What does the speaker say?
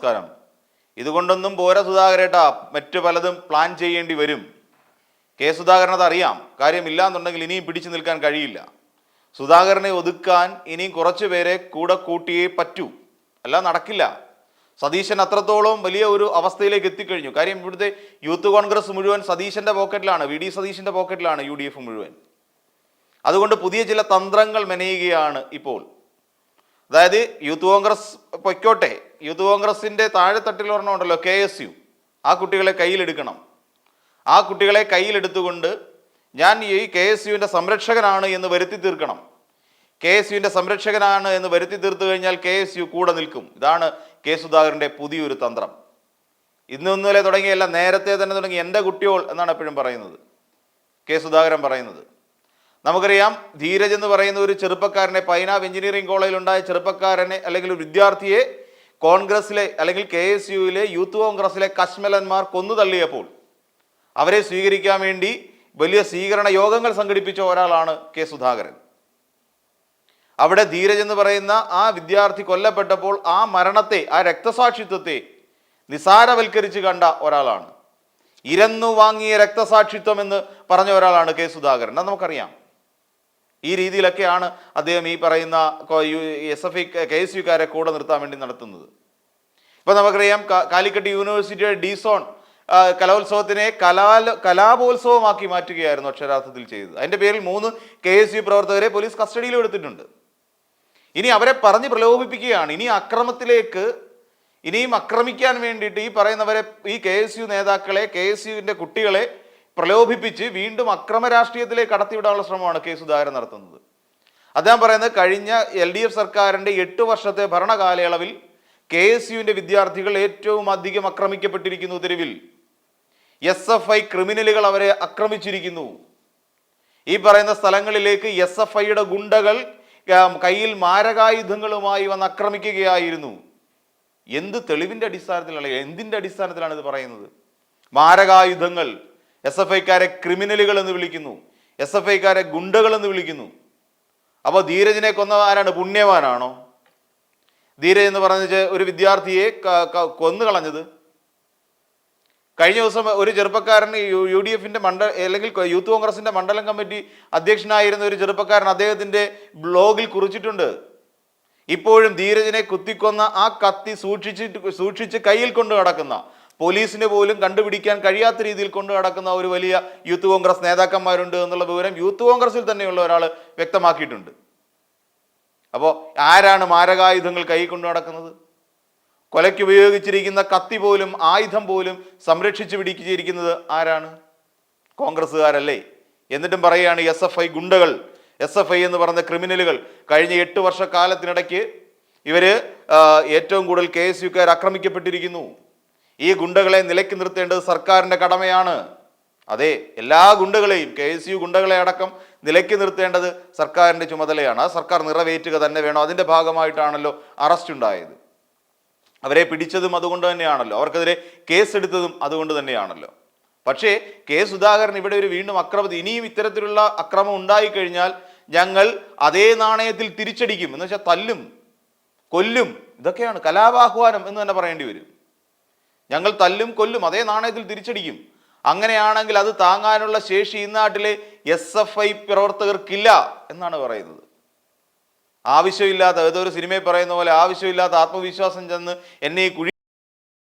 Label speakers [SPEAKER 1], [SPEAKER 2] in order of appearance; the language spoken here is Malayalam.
[SPEAKER 1] നമസ്കാരം. ഇതുകൊണ്ടൊന്നും പോര സുധാകരേട്ടാ. മറ്റു പലതും പ്ലാൻ ചെയ്യേണ്ടി വരും. കെ സുധാകരൻ അത് അറിയാം. കാര്യമില്ല എന്നുണ്ടെങ്കിൽ ഇനിയും പിടിച്ചു നിൽക്കാൻ കഴിയില്ല. സുധാകരനെ ഒതുക്കാൻ ഇനിയും കുറച്ച് പേരെ കൂടെ കൂട്ടിയേ പറ്റൂ. അല്ല നടക്കില്ല. സതീശൻ അത്രത്തോളം വലിയ ഒരു അവസ്ഥയിലേക്ക് എത്തിക്കഴിഞ്ഞു. കാര്യം ഇവിടുത്തെ യൂത്ത് കോൺഗ്രസ് മുഴുവൻ സതീശന്റെ പോക്കറ്റിലാണ്. വി ഡി സതീശന്റെ പോക്കറ്റിലാണ് യു മുഴുവൻ. അതുകൊണ്ട് പുതിയ ചില തന്ത്രങ്ങൾ മെനയുകയാണ് ഇപ്പോൾ. അതായത് യൂത്ത് കോൺഗ്രസ് പൊയ്ക്കോട്ടെ യൂത്ത് കോൺഗ്രസിന്റെ താഴെത്തട്ടിൽ ഒരെണ്ണമുണ്ടല്ലോ കെ എസ് യു. ആ കുട്ടികളെ കയ്യിലെടുക്കണം. ആ കുട്ടികളെ കയ്യിലെടുത്തുകൊണ്ട് ഞാൻ ഈ കെ എസ് യുവിന്റെ സംരക്ഷകനാണ് എന്ന് വരുത്തി തീർക്കണം. കെ എസ് യുവിന്റെ സംരക്ഷകനാണ് എന്ന് വരുത്തി തീർത്തു കഴിഞ്ഞാൽ കെ എസ് യു കൂടെ നിൽക്കും. ഇതാണ് കെ സുധാകരന്റെ പുതിയൊരു തന്ത്രം. ഇന്നൊന്നുമല്ലേ തുടങ്ങിയല്ല നേരത്തെ തന്നെ തുടങ്ങി എന്റെ കുട്ടിയോൾ എന്നാണ് എപ്പോഴും പറയുന്നത്. കെ സുധാകരൻ പറയുന്നത്. നമുക്കറിയാം ധീരജ് എന്ന് പറയുന്ന ഒരു ചെറുപ്പക്കാരനെ പൈനാവ് എഞ്ചിനീയറിംഗ് കോളേജിൽ ഉണ്ടായ ചെറുപ്പക്കാരനെ അല്ലെങ്കിൽ ഒരു വിദ്യാർത്ഥിയെ കോൺഗ്രസിലെ അല്ലെങ്കിൽ കെ എസ് യുവിലെ യൂത്ത് കോൺഗ്രസിലെ കശ്മലന്മാർ കൊന്നു തള്ളിയപ്പോൾ അവരെ സ്വീകരിക്കാൻ വേണ്ടി വലിയ സ്വീകരണ യോഗങ്ങൾ സംഘടിപ്പിച്ച ഒരാളാണ് കെ സുധാകരൻ. അവിടെ ധീരജ് എന്ന് പറയുന്ന ആ വിദ്യാർത്ഥി കൊല്ലപ്പെട്ടപ്പോൾ ആ മരണത്തെ ആ രക്തസാക്ഷിത്വത്തെ നിസാരവൽക്കരിച്ച് കണ്ട ഒരാളാണ്. ഇരന്നു വാങ്ങിയ രക്തസാക്ഷിത്വം എന്ന് പറഞ്ഞ ഒരാളാണ് കെ സുധാകരൻ. അത് നമുക്കറിയാം. ഈ രീതിയിലൊക്കെയാണ് അദ്ദേഹം ഈ പറയുന്ന S F I K S യുക്കാരെ കൂടെ നിർത്താൻ വേണ്ടി നടത്തുന്നത്. ഇപ്പം നമുക്കറിയാം കാലിക്കറ്റ് യൂണിവേഴ്സിറ്റിയുടെ ഡിസോൺ കലോത്സവത്തിനെ കലാല കലാപോത്സവമാക്കി മാറ്റുകയായിരുന്നു അക്ഷരാർത്ഥത്തിൽ ചെയ്തത്. അതിന്റെ പേരിൽ മൂന്ന് കെ എസ് യു പ്രവർത്തകരെ പോലീസ് കസ്റ്റഡിയിൽ എടുത്തിട്ടുണ്ട്. ഇനി അവരെ പറഞ്ഞ് പ്രലോഭിപ്പിക്കുകയാണ്. ഇനി അക്രമത്തിലേക്ക് ഇനിയും അക്രമിക്കാൻ വേണ്ടിയിട്ട് ഈ പറയുന്നവരെ ഈ കെ എസ് യു നേതാക്കളെ കെ എസ് യുവിന്റെ കുട്ടികളെ പ്രലോഭിപ്പിച്ച് വീണ്ടും അക്രമ രാഷ്ട്രീയത്തിലേക്ക് കടത്തിവിടാനുള്ള ശ്രമമാണ് കെ സുധാകരൻ നടത്തുന്നത്. അദ്ദേഹം പറയുന്നത് കഴിഞ്ഞ എൽ ഡി എഫ് സർക്കാരിന്റെ എട്ട് വർഷത്തെ ഭരണകാലയളവിൽ കെ എസ് യുവിന്റെ വിദ്യാർത്ഥികൾ ഏറ്റവും അധികം ആക്രമിക്കപ്പെട്ടിരിക്കുന്നു തെരുവിൽ. എസ് എഫ് ഐ ക്രിമിനലുകൾ അവരെ ആക്രമിച്ചിരിക്കുന്നു ഈ പറയുന്ന സ്ഥലങ്ങളിലേക്ക് എസ് എഫ് ഐയുടെ ഗുണ്ടകൾ കയ്യിൽ മാരകായുധങ്ങളുമായി വന്ന് ആക്രമിക്കുകയായിരുന്നു എന്ത് തെളിവിന്റെ അടിസ്ഥാനത്തിലാണ് എന്തിന്റെ അടിസ്ഥാനത്തിലാണ് ഇത് പറയുന്നത്? മാരകായുധങ്ങൾ എസ് എഫ് ഐക്കാരെ ക്രിമിനലുകൾ എന്ന് വിളിക്കുന്നു. എസ് എഫ് ഐക്കാരെ ഗുണ്ടകൾ എന്ന് വിളിക്കുന്നു. അപ്പോൾ ധീരജിനെ കൊന്ന ആരാണ്? പുണ്യവാനാണോ? ധീരജ് എന്ന് പറഞ്ഞ ഒരു വിദ്യാർത്ഥിയെ കൊന്നു കളഞ്ഞത്. കഴിഞ്ഞ ദിവസം ഒരു ചെറുപ്പക്കാരൻ യു ഡി എഫിന്റെ മണ്ഡ അല്ലെങ്കിൽ യൂത്ത് കോൺഗ്രസിന്റെ മണ്ഡലം കമ്മിറ്റി അധ്യക്ഷനായിരുന്ന ഒരു ചെറുപ്പക്കാരൻ അദ്ദേഹത്തിന്റെ ബ്ലോഗിൽ കുറിച്ചിട്ടുണ്ട്. ഇപ്പോഴും ധീരജിനെ കുത്തിക്കൊന്ന ആ കത്തി സൂക്ഷിച്ചിട്ട് സൂക്ഷിച്ച് കയ്യിൽ കൊണ്ട് നടക്കുന്ന പോലീസിന് പോലും കണ്ടുപിടിക്കാൻ കഴിയാത്ത രീതിയിൽ കൊണ്ടു നടക്കുന്ന ഒരു വലിയ യൂത്ത് കോൺഗ്രസ് നേതാക്കന്മാരുണ്ട് എന്നുള്ള വിവരം യൂത്ത് കോൺഗ്രസിൽ തന്നെയുള്ള ഒരാൾ വ്യക്തമാക്കിയിട്ടുണ്ട്. അപ്പോൾ ആരാണ് മാരകായുധങ്ങൾ കൈ കൊണ്ടു നടക്കുന്നത്? കൊലയ്ക്ക് ഉപയോഗിച്ചിരിക്കുന്ന കത്തി പോലും ആയുധം പോലും സംരക്ഷിച്ചു പിടിച്ചിരിക്കുന്നത് ആരാണ്? കോൺഗ്രസ്സുകാരല്ലേ? എന്നിട്ടും പറയുകയാണ് എസ് എഫ് ഐ ഗുണ്ടകൾ എസ് എഫ് ഐ എന്ന് പറഞ്ഞ ക്രിമിനലുകൾ കഴിഞ്ഞ എട്ട് വർഷക്കാലത്തിനിടയ്ക്ക് ഇവർ ഏറ്റവും കൂടുതൽ കെ എസ് യുക്കാർ ആക്രമിക്കപ്പെട്ടിരിക്കുന്നു. ഈ ഗുണ്ടകളെ നിലയ്ക്ക് നിർത്തേണ്ടത് സർക്കാരിന്റെ കടമയാണ്. അതെ എല്ലാ ഗുണ്ടകളെയും കെ എസ് യു ഗുണ്ടകളെ അടക്കം നിലയ്ക്ക് നിർത്തേണ്ടത് സർക്കാരിന്റെ ചുമതലയാണ്. ആ സർക്കാർ നിറവേറ്റുക തന്നെ വേണം. അതിന്റെ ഭാഗമായിട്ടാണല്ലോ അറസ്റ്റ് ഉണ്ടായത്. അവരെ പിടിച്ചതും അതുകൊണ്ട് തന്നെയാണല്ലോ. അവർക്കെതിരെ കേസ് എടുത്തതും അതുകൊണ്ട് തന്നെയാണല്ലോ. പക്ഷേ കെ സുധാകരൻ ഇവിടെ ഒരു വീണ്ടും അക്രമത്തിൽ ഇനിയും ഇത്തരത്തിലുള്ള അക്രമം ഉണ്ടായിക്കഴിഞ്ഞാൽ ഞങ്ങൾ അതേ നാണയത്തിൽ തിരിച്ചടിക്കും. എന്ന് വെച്ചാൽ തല്ലും കൊല്ലും ഇതൊക്കെയാണ് കലാപാഹ്വാനം എന്ന് തന്നെ പറയേണ്ടി വരും. ഞങ്ങൾ തല്ലും കൊല്ലും അതേ നാണയത്തിൽ തിരിച്ചടിക്കും. അങ്ങനെയാണെങ്കിൽ അത് താങ്ങാനുള്ള ശേഷി ഈ നാട്ടിലെ എസ് എഫ് ഐ പ്രവർത്തകർക്കില്ല എന്നാണ് പറയുന്നത്. ആവശ്യമില്ലാത്ത ഏതൊരു സിനിമയിൽ പറയുന്ന പോലെ ആവശ്യമില്ലാത്ത ആത്മവിശ്വാസം ചെന്ന് എന്നെ ഈ കുഴി